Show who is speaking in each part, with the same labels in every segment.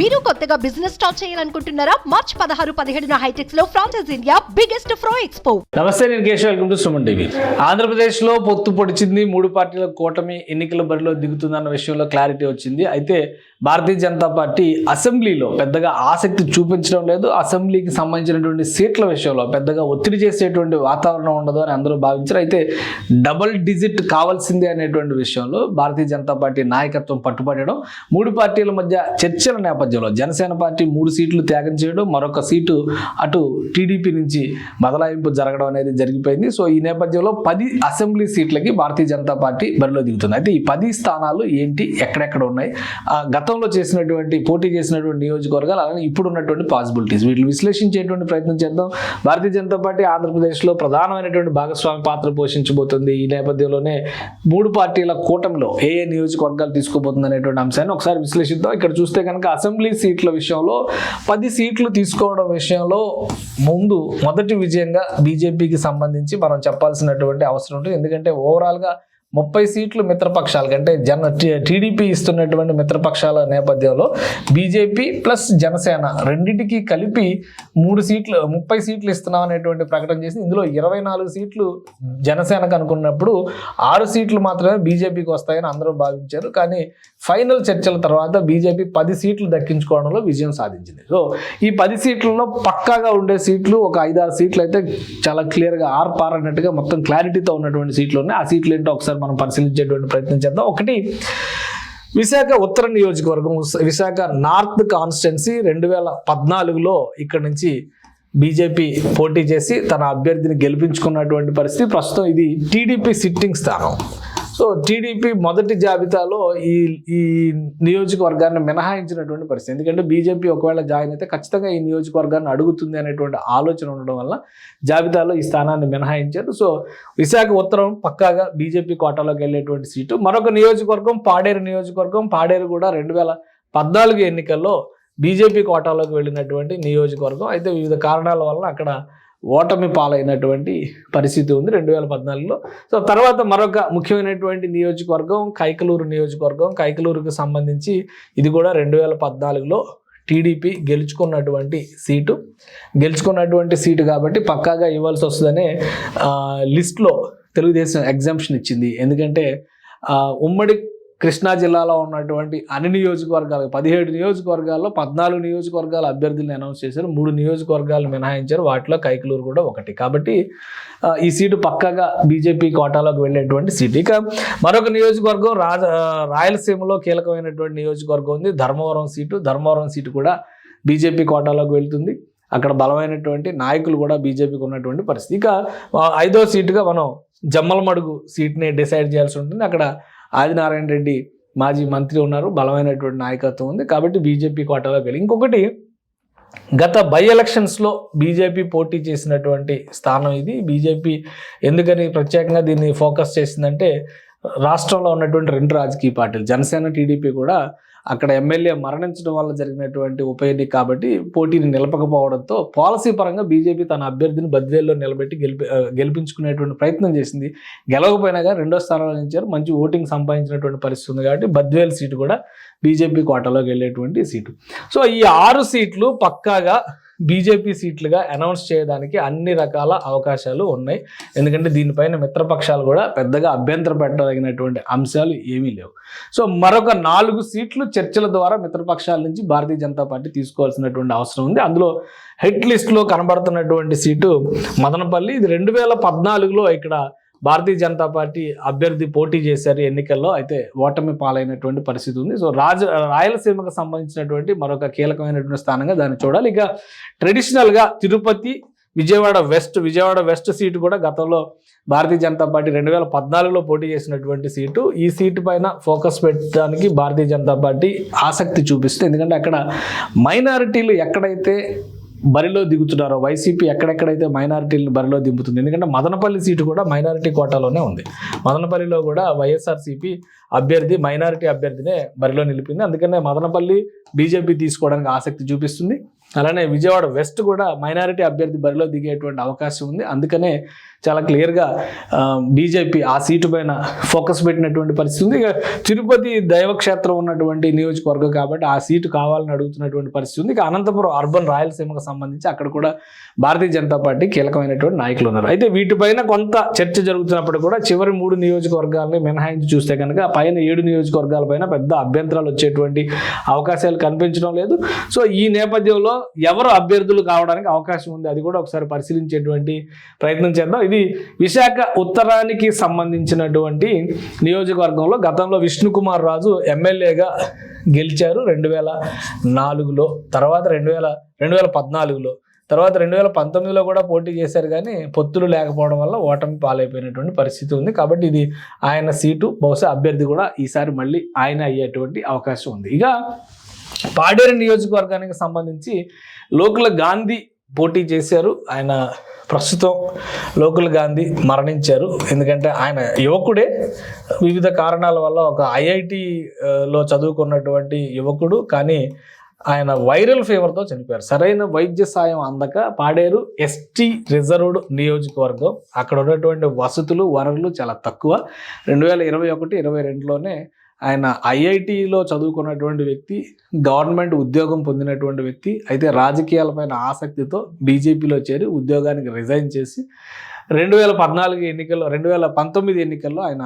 Speaker 1: మీరు కొత్తగా business start చేయాలనుకుంటున్నారా? మార్చ్ పదహారు పదిహేడున హైటెక్స్లో ఫ్రాన్సెస్ ఇండియా బిగ్గెస్ట్ ఫ్రో ఎక్స్పో
Speaker 2: నమస్తే నేను Keshav. Welcome to Suman TV. ఆంధ్రప్రదేశ్లో పొత్తు పొడిచింది మూడు పార్టీల కూటమి ఎన్నికల బరిలో దిగుతుందన్న విషయంలో క్లారిటీ వచ్చింది. అయితే భారతీయ జనతా పార్టీ అసెంబ్లీలో పెద్దగా ఆసక్తి చూపించడం లేదు. అసెంబ్లీకి సంబంధించినటువంటి సీట్ల విషయంలో పెద్దగా ఒత్తిడి చేసేటువంటి వాతావరణం ఉండదు అని అందరూ భావించారు. అయితే డబల్ డిజిట్ కావాల్సిందే అనేటువంటి విషయంలో భారతీయ జనతా పార్టీ నాయకత్వం పట్టుబడడం మూడు పార్టీల మధ్య చర్చల నేపథ్యంలో జనసేన పార్టీ మూడు సీట్లు త్యాగం చేయడం మరొక సీటు అటు టీడీపీ నుంచి బదలాయింపు జరగడం అనేది జరిగిపోయింది. సో ఈ నేపథ్యంలో పది అసెంబ్లీ సీట్లకి భారతీయ జనతా పార్టీ బరిలో దిగుతుంది. అయితే ఈ పది స్థానాలు ఏంటి? ఎక్కడెక్కడ ఉన్నాయి? ఆ గతంలో చేసినటువంటి పోటీ చేసినటువంటి నియోజకవర్గాలు అలానే ఇప్పుడు ఉన్నటువంటి పాసిబిలిటీస్ వీటిని విశ్లేషించేటువంటి ప్రయత్నం చేద్దాం. భారతీయ జనతా పార్టీ ఆంధ్రప్రదేశ్లో ప్రధానమైనటువంటి భాగస్వామి పాత్ర పోషించబోతుంది. ఈ నేపథ్యంలోనే మూడు పార్టీల కూటమిలో ఏ ఏ నియోజకవర్గాలు తీసుకోబోతుంది అనేటువంటి అంశాన్ని ఒకసారి విశ్లేషిద్దాం. ఇక్కడ చూస్తే కనుక అసెంబ్లీ సీట్ల విషయంలో పది సీట్లు తీసుకోవడం విషయంలో ముందు మొదటి విజయంగా బీజేపీకి సంబంధించి మనం చెప్పాల్సినటువంటి అవసరం ఉంటుంది. ఎందుకంటే ఓవరాల్గా ముప్పై సీట్లు మిత్రపక్షాలు అంటే జన టీడీపీ ఇస్తున్నటువంటి మిత్రపక్షాల నేపథ్యంలో బీజేపీ ప్లస్ జనసేన రెండింటికి కలిపి మూడు సీట్లు ముప్పై సీట్లు ఇస్తున్నాం అనేటువంటి ప్రకటన చేసి ఇందులో ఇరవై నాలుగు సీట్లు జనసేనకు అనుకున్నప్పుడు ఆరు సీట్లు మాత్రమే బీజేపీకి వస్తాయని అందరూ భావించారు. కానీ ఫైనల్ చర్చల తర్వాత బీజేపీ పది సీట్లు దక్కించుకోవడంలో విజయం సాధించింది. సో ఈ పది సీట్లలో పక్కాగా ఉండే సీట్లు ఒక ఐదారు సీట్లు అయితే చాలా క్లియర్గా ఆర్పార్ అన్నట్టుగా మొత్తం క్లారిటీతో ఉన్నటువంటి సీట్లు ఉన్నాయి. ఆ సీట్లు ఏంటో ఒకసారి మనం పరిశీలించేటువంటి ప్రయత్నం చేద్దాం. ఒకటి విశాఖ ఉత్తర నియోజకవర్గం విశాఖ నార్త్ కాన్స్టిట్యున్సీ రెండు వేల పద్నాలుగులో ఇక్కడ నుంచి బీజేపీ పోటీ చేసి తన అభ్యర్థిని గెలిపించుకున్నటువంటి పరిస్థితి. ప్రస్తుతం ఇది టీడీపీ సిట్టింగ్ స్థానం. సో టీడీపీ మొదటి జాబితాలో ఈ ఈ నియోజకవర్గాన్ని మినహాయించినటువంటి పరిస్థితి. ఎందుకంటే బీజేపీ ఒకవేళ జాయిన్ అయితే ఖచ్చితంగా ఈ నియోజకవర్గాన్ని అడుగుతుంది అనేటువంటి ఆలోచన ఉండడం వల్ల జాబితాలో ఈ స్థానాన్ని మినహాయించారు. సో విశాఖ ఉత్తరం పక్కాగా బీజేపీ కోటాలోకి వెళ్ళేటువంటి సీటు. మరొక నియోజకవర్గం పాడేరు నియోజకవర్గం. పాడేరు కూడా రెండు వేల పద్నాలుగు ఎన్నికల్లో బీజేపీ కోటాలోకి వెళ్ళినటువంటి నియోజకవర్గం. అయితే వివిధ కారణాల వల్ల అక్కడ ఓటమి పాలైనటువంటి పరిస్థితి ఉంది రెండు వేల పద్నాలుగులో. సో తర్వాత మరొక ముఖ్యమైనటువంటి నియోజకవర్గం కైకలూరు నియోజకవర్గం. కైకలూరుకు సంబంధించి ఇది కూడా రెండు వేల పద్నాలుగులో టీడీపీ గెలుచుకున్నటువంటి సీటు. గెలుచుకున్నటువంటి సీటు కాబట్టి పక్కాగా ఇవ్వాల్సి వస్తుందనే లిస్ట్లో తెలుగుదేశం ఎగ్జామ్షన్ ఇచ్చింది. ఎందుకంటే ఉమ్మడి కృష్ణా జిల్లాలో ఉన్నటువంటి అన్ని నియోజకవర్గాలు పదిహేడు నియోజకవర్గాల్లో పద్నాలుగు నియోజకవర్గాల అభ్యర్థులను అనౌన్స్ చేశారు. మూడు నియోజకవర్గాలు మినహాయించారు. వాటిలో కైకలూరు కూడా ఒకటి. కాబట్టి ఈ సీటు పక్కగా బీజేపీ కోటాలోకి వెళ్ళేటువంటి సీటు. ఇక మరొక నియోజకవర్గం రాజ రాయలసీమలో కీలకమైనటువంటి నియోజకవర్గం ఉంది. ధర్మవరం సీటు. ధర్మవరం సీటు కూడా బీజేపీ కోటాలోకి వెళ్తుంది. అక్కడ బలమైనటువంటి నాయకులు కూడా బీజేపీకి ఉన్నటువంటి పరిస్థితి. ఇక ఐదో సీటుగా మనం జమ్మలమడుగు సీట్ని డిసైడ్ చేయాల్సి ఉంటుంది. అక్కడ ఆదినారాయణ రెడ్డి మాజీ మంత్రి ఉన్నారు బలమైనటువంటి నాయకత్వం ఉంది. కాబట్టి బీజేపీ కోటాలోకి వెళ్ళి ఇంకొకటి గత బై ఎలక్షన్స్లో బీజేపీ పోటీ చేసినటువంటి స్థానం ఇది. బీజేపీ ఎందుకని ప్రత్యేకంగా దీన్ని ఫోకస్ చేసిందంటే రాష్ట్రంలో ఉన్నటువంటి రెండు రాజకీయ పార్టీలు జనసేన టీడీపీ కూడా అక్కడ ఎమ్మెల్యే మరణించడం వల్ల జరిగినటువంటి ఉప ఎన్నిక కాబట్టి పోటీని నిలపకపోవడంతో పాలసీ పరంగా బీజేపీ తన అభ్యర్థిని బద్వేల్లో నిలబెట్టి గెలిపి గెలిపించుకునేటువంటి ప్రయత్నం చేసింది. గెలవకపోయినా కానీ రెండో స్థానంలో నిలిచారు. మంచి ఓటింగ్ సంపాదించినటువంటి పరిస్థితి ఉంది కాబట్టి బద్వేల్ సీటు కూడా బీజేపీ కోటలోకి వెళ్ళేటువంటి సీటు. సో ఈ ఆరు సీట్లు పక్కాగా బీజేపీ సీట్లుగా అనౌన్స్ చేయడానికి అన్ని రకాల అవకాశాలు ఉన్నాయి. ఎందుకంటే దీనిపైన మిత్రపక్షాలు కూడా పెద్దగా అభ్యంతర పెట్టదగినటువంటి అంశాలు ఏమీ లేవు. సో మరొక నాలుగు సీట్లు చర్చల ద్వారా మిత్రపక్షాల నుంచి భారతీయ జనతా పార్టీ తీసుకోవాల్సినటువంటి అవసరం ఉంది. అందులో హెడ్ లిస్ట్లో కనబడుతున్నటువంటి సీటు మదనపల్లి. ఇది రెండు వేల పద్నాలుగులో ఇక్కడ భారతీయ జనతా పార్టీ అభ్యర్థి పోటీ చేశారు ఎన్నికల్లో అయితే ఓటమి పాలైనటువంటి పరిస్థితి ఉంది. సో రాజ రాయలసీమకు సంబంధించినటువంటి మరొక కీలకమైనటువంటి స్థానంగా దాన్ని చూడాలి. ఇక ట్రెడిషనల్గా Tirupati Vijayawada west Vijayawada west seat కూడా గతంలో భారతీయ జనతా పార్టీ రెండు వేల పద్నాలుగులో పోటీ చేసినటువంటి సీటు. ఈ సీటు పైన ఫోకస్ పెట్టడానికి భారతీయ జనతా పార్టీ ఆసక్తి చూపిస్తుంది. ఎందుకంటే అక్కడ మైనారిటీలు ఎక్కడైతే బరిలో దిగుతున్నారో వైసీపీ ఎక్కడెక్కడైతే మైనారిటీలను బరిలో దింపుతుంది? ఎందుకంటే మదనపల్లి సీటు కూడా మైనారిటీ కోటాలోనే ఉంది. మదనపల్లిలో కూడా వైఎస్ఆర్సీపీ అభ్యర్థి మైనారిటీ అభ్యర్థినే బరిలో నిలిపింది. అందుకనే మదనపల్లి బీజేపీ తీసుకోవడానికి ఆసక్తి చూపిస్తుంది. అలానే విజయవాడ వెస్ట్ కూడా మైనారిటీ అభ్యర్థి బరిలో దిగేటువంటి అవకాశం ఉంది. అందుకనే చాలా క్లియర్గా బీజేపీ ఆ సీటు పైన ఫోకస్ పెట్టినటువంటి పరిస్థితి ఉంది. ఇక తిరుపతి దైవక్షేత్రం ఉన్నటువంటి నియోజకవర్గం కాబట్టి ఆ సీటు కావాలని అడుగుతున్నటువంటి పరిస్థితి ఉంది. ఇక అనంతపురం అర్బన్ రాయలసీమకు సంబంధించి అక్కడ కూడా భారతీయ జనతా పార్టీ కీలకమైనటువంటి నాయకులు ఉన్నారు. అయితే వీటిపైన కొంత చర్చ జరుగుతున్నప్పుడు కూడా చివరి మూడు నియోజకవర్గాలని మినహాయించి చూస్తే కనుక పైన ఏడు నియోజకవర్గాలపైన పెద్ద అభ్యంతరాలు వచ్చేటువంటి అవకాశాలు కనిపించడం లేదు. సో ఈ నేపథ్యంలో ఎవరు అభ్యర్థులు కావడానికి అవకాశం ఉంది అది కూడా ఒకసారి పరిశీలించేటువంటి ప్రయత్నం చేద్దాం. ఇది విశాఖ ఉత్తరానికి సంబంధించినటువంటి నియోజకవర్గంలో గతంలో విష్ణుకుమార్ రాజు ఎమ్మెల్యేగా గెలిచారు రెండు వేల నాలుగులో తర్వాత రెండు వేల రెండు వేల పద్నాలుగులో తర్వాత రెండు వేల పంతొమ్మిదిలో కూడా పోటీ చేశారు కానీ పొత్తులు లేకపోవడం వల్ల ఓటమి పాలైపోయినటువంటి పరిస్థితి ఉంది. కాబట్టి ఇది ఆయన సీటు బహుశా అభ్యర్థి కూడా ఈసారి మళ్ళీ ఆయన అయ్యేటువంటి అవకాశం ఉంది. ఇక పాడేరు నియోజకవర్గానికి సంబంధించి లోకల్ గాంధీ పోటీ చేశారు. ఆయన ప్రస్తుతం లోకల్ గాంధీ మరణించారు. ఎందుకంటే ఆయన యువకుడే. వివిధ కారణాల వల్ల ఒక ఐఐటిలో చదువుకున్నటువంటి యువకుడు. కానీ ఆయన వైరల్ ఫీవర్తో చనిపోయారు. సరైన వైద్య సాయం అందక పాడేరు ఎస్టీ రిజర్వ్డ్ నియోజకవర్గం. అక్కడ ఉన్నటువంటి వసతులు వనరులు చాలా తక్కువ. రెండు వేల ఇరవై ఒకటి ఇరవై రెండులోనే ఆయన ఐఐటిలో చదువుకున్నటువంటి వ్యక్తి గవర్నమెంట్ ఉద్యోగం పొందినటువంటి వ్యక్తి అయితే రాజకీయాలపైన ఆసక్తితో బీజేపీలో చేరి ఉద్యోగానికి రిజైన్ చేసి రెండు వేల పద్నాలుగు ఎన్నికల్లో రెండు వేల పంతొమ్మిది ఎన్నికల్లో ఆయన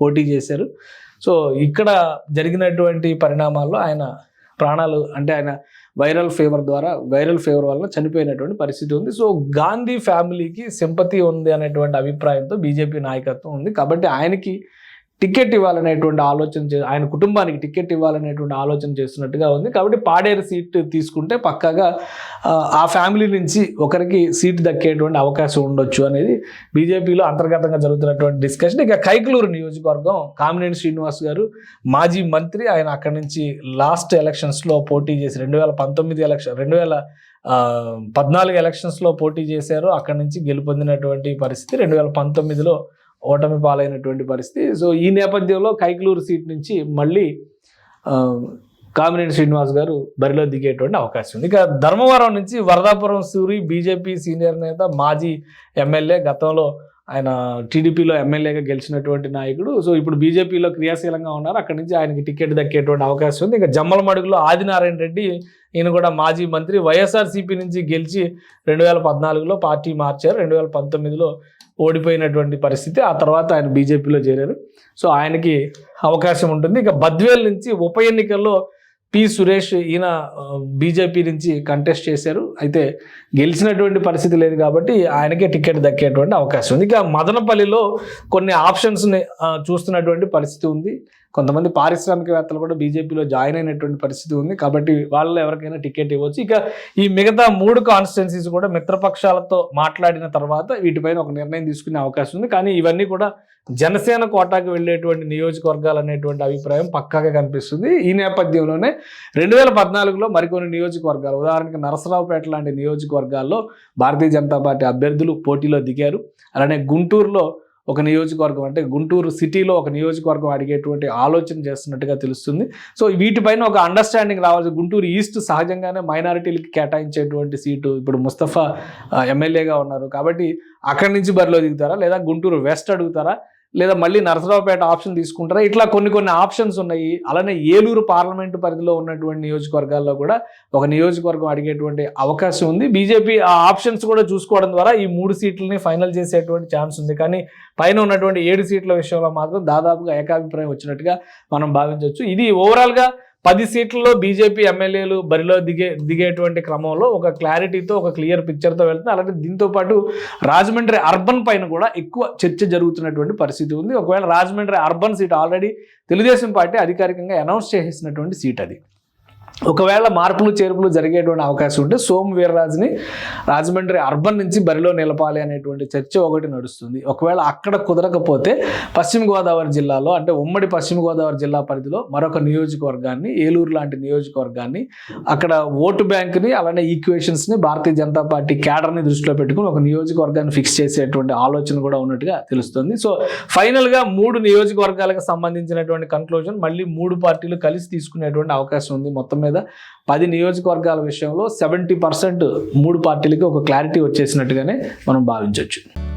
Speaker 2: పోటీ చేశారు. సో ఇక్కడ జరిగినటువంటి పరిణామాల్లో ఆయన ప్రాణాలు అంటే ఆయన వైరల్ ఫీవర్ ద్వారా వైరల్ ఫీవర్ వల్ల చనిపోయినటువంటి పరిస్థితి ఉంది. సో గాంధీ ఫ్యామిలీకి సింపతి ఉంది అనేటువంటి అభిప్రాయంతో బీజేపీ నాయకత్వం ఉంది. కాబట్టి ఆయనకి టికెట్ ఇవ్వాలనేటువంటి ఆలోచన చే ఆయన కుటుంబానికి టికెట్ ఇవ్వాలనేటువంటి ఆలోచన చేస్తున్నట్టుగా ఉంది. కాబట్టి పాడేరు సీట్ తీసుకుంటే పక్కాగా ఆ, ఫ్యామిలీ నుంచి ఒకరికి సీట్ దక్కేటువంటి అవకాశం ఉండొచ్చు అనేది బీజేపీలో అంతర్గతంగా జరుగుతున్నటువంటి డిస్కషన్. ఇక కైకలూరు నియోజకవర్గం కామినేని శ్రీనివాస్ గారు మాజీ మంత్రి. ఆయన అక్కడి నుంచి లాస్ట్ ఎలక్షన్స్లో పోటీ చేసి రెండు వేల పంతొమ్మిది ఎలక్షన్ రెండు వేల పద్నాలుగు ఎలక్షన్స్లో పోటీ చేశారు. అక్కడి నుంచి గెలుపొందినటువంటి పరిస్థితి రెండు వేల పంతొమ్మిదిలో ఓటమి పాలైనటువంటి పరిస్థితి. సో ఈ నేపథ్యంలో కైకలూరు సీట్ నుంచి మళ్ళీ కామినేని శ్రీనివాస్ గారు బరిలో దిగేటువంటి అవకాశం ఉంది. ఇక ధర్మవరం నుంచి వరదాపురం సూరి బీజేపీ సీనియర్ నేత మాజీ ఎమ్మెల్యే గతంలో ఆయన టీడీపీలో ఎమ్మెల్యేగా గెలిచినటువంటి నాయకుడు. సో ఇప్పుడు బీజేపీలో క్రియాశీలంగా ఉన్నారు. అక్కడి నుంచి ఆయనకి టికెట్ దక్కేటువంటి అవకాశం ఉంది. ఇంకా జమ్మలమడుగులో ఆదినారాయణ రెడ్డి ఈయన కూడా మాజీ మంత్రి. వైఎస్ఆర్సీపీ నుంచి గెలిచి రెండు వేల పద్నాలుగులో పార్టీ మార్చారు. రెండు వేల పంతొమ్మిదిలో ఓడిపోయినటువంటి పరిస్థితి. ఆ తర్వాత ఆయన బీజేపీలో చేరారు. సో ఆయనకి అవకాశం ఉంటుంది. ఇక బద్వేల్ నుంచి ఉప ఎన్నికల్లో పి సురేష్ ఈయన బీజేపీ నుంచి కంటెస్ట్ చేశారు. అయితే గెలిచినటువంటి పరిస్థితి లేదు కాబట్టి ఆయనకే టికెట్ దక్కేటువంటి అవకాశం ఉంది. ఇక మదనపల్లిలో కొన్ని ఆప్షన్స్ని చూస్తున్నటువంటి పరిస్థితి ఉంది. కొంతమంది పారిశ్రామికవేత్తలు కూడా బీజేపీలో జాయిన్ అయినటువంటి పరిస్థితి ఉంది. కాబట్టి వాళ్ళు ఎవరికైనా టికెట్ ఇవ్వచ్చు. ఇక ఈ మిగతా మూడు కాన్స్టిట్యున్సీస్ కూడా మిత్రపక్షాలతో మాట్లాడిన తర్వాత వీటిపైన ఒక నిర్ణయం తీసుకునే అవకాశం ఉంది. కానీ ఇవన్నీ కూడా జనసేన కోటాకి వెళ్ళేటువంటి నియోజకవర్గాలు అనేటువంటి అభిప్రాయం పక్కాగా కనిపిస్తుంది. ఈ నేపథ్యంలోనే రెండు వేల పద్నాలుగులో మరికొన్ని నియోజకవర్గాలు ఉదాహరణకి నరసరావుపేట లాంటి నియోజకవర్గాల్లో భారతీయ జనతా పార్టీ అభ్యర్థులు పోటీలో దిగారు. అలానే గుంటూరులో ఒక నియోజకవర్గం అంటే గుంటూరు సిటీలో ఒక నియోజకవర్గం అడిగేటువంటి ఆలోచన చేస్తున్నట్టుగా తెలుస్తుంది. సో వీటిపైన ఒక అండర్స్టాండింగ్ రావాల్సి గుంటూరు ఈస్ట్ సహజంగానే మైనారిటీలకి కేటాయించేటువంటి సీటు ఇప్పుడు ముస్తఫా ఎమ్మెల్యేగా ఉన్నారు. కాబట్టి అక్కడి నుంచి బరిలో దిగుతారా? లేదా గుంటూరు వెస్ట్ అడుగుతారా? లేదా మళ్ళీ నరసరావుపేట ఆప్షన్ తీసుకుంటారా? ఇట్లా కొన్ని కొన్ని ఆప్షన్స్ ఉన్నాయి. అలానే ఏలూరు పార్లమెంటు పరిధిలో ఉన్నటువంటి నియోజకవర్గాల్లో కూడా ఒక నియోజకవర్గం అడిగేటువంటి అవకాశం ఉంది. బీజేపీ ఆ ఆప్షన్స్ కూడా చూసుకోవడం ద్వారా ఈ మూడు సీట్లని ఫైనల్ చేసేటువంటి ఛాన్స్ ఉంది. కానీ పైన ఉన్నటువంటి ఏడు సీట్ల విషయంలో మాత్రం దాదాపుగా ఏకాభిప్రాయం వచ్చినట్టుగా మనం భావించవచ్చు. ఇది ఓవరాల్గా పది సీట్లలో బీజేపీ ఎమ్మెల్యేలు బరిలో దిగే దిగేటువంటి క్రమంలో ఒక క్లారిటీతో ఒక క్లియర్ పిక్చర్తో వెళ్తుంది. అలాగే దీంతో పాటు రాజమండ్రి అర్బన్ పైన కూడా ఎక్కువ చర్చ జరుగుతున్నటువంటి పరిస్థితి ఉంది. ఒకవేళ Rajahmundry urban seat already Telugu Desam party అధికారికంగా అనౌన్స్ చేసేసినటువంటి సీట్ అది. ఒకవేళ మార్పులు చేర్పులు జరిగేటువంటి అవకాశం ఉంటే సోము వీర్రాజుని రాజమండ్రి అర్బన్ నుంచి బరిలో నిలపాలి అనేటువంటి చర్చ ఒకటి నడుస్తుంది. ఒకవేళ అక్కడ కుదరకపోతే పశ్చిమ గోదావరి జిల్లాలో అంటే ఉమ్మడి పశ్చిమ గోదావరి జిల్లా పరిధిలో మరొక నియోజకవర్గాన్ని ఏలూరు లాంటి నియోజకవర్గాన్ని అక్కడ ఓటు బ్యాంక్ని అలానే ఈక్వేషన్స్ని భారతీయ జనతా పార్టీ క్యాడర్ని దృష్టిలో పెట్టుకుని ఒక నియోజకవర్గాన్ని ఫిక్స్ చేసేటువంటి ఆలోచన కూడా ఉన్నట్టుగా తెలుస్తుంది. సో ఫైనల్గా మూడు నియోజకవర్గాలకు సంబంధించినటువంటి కన్క్లూజన్ మళ్ళీ మూడు పార్టీలు కలిసి తీసుకునేటువంటి అవకాశం ఉంది. మొత్తం మీద పది నియోజకవర్గాల విషయంలో సెవెంటీ పర్సెంట్ మూడు పార్టీలకి ఒక క్లారిటీ వచ్చేసినట్టుగానే మనం భావించవచ్చు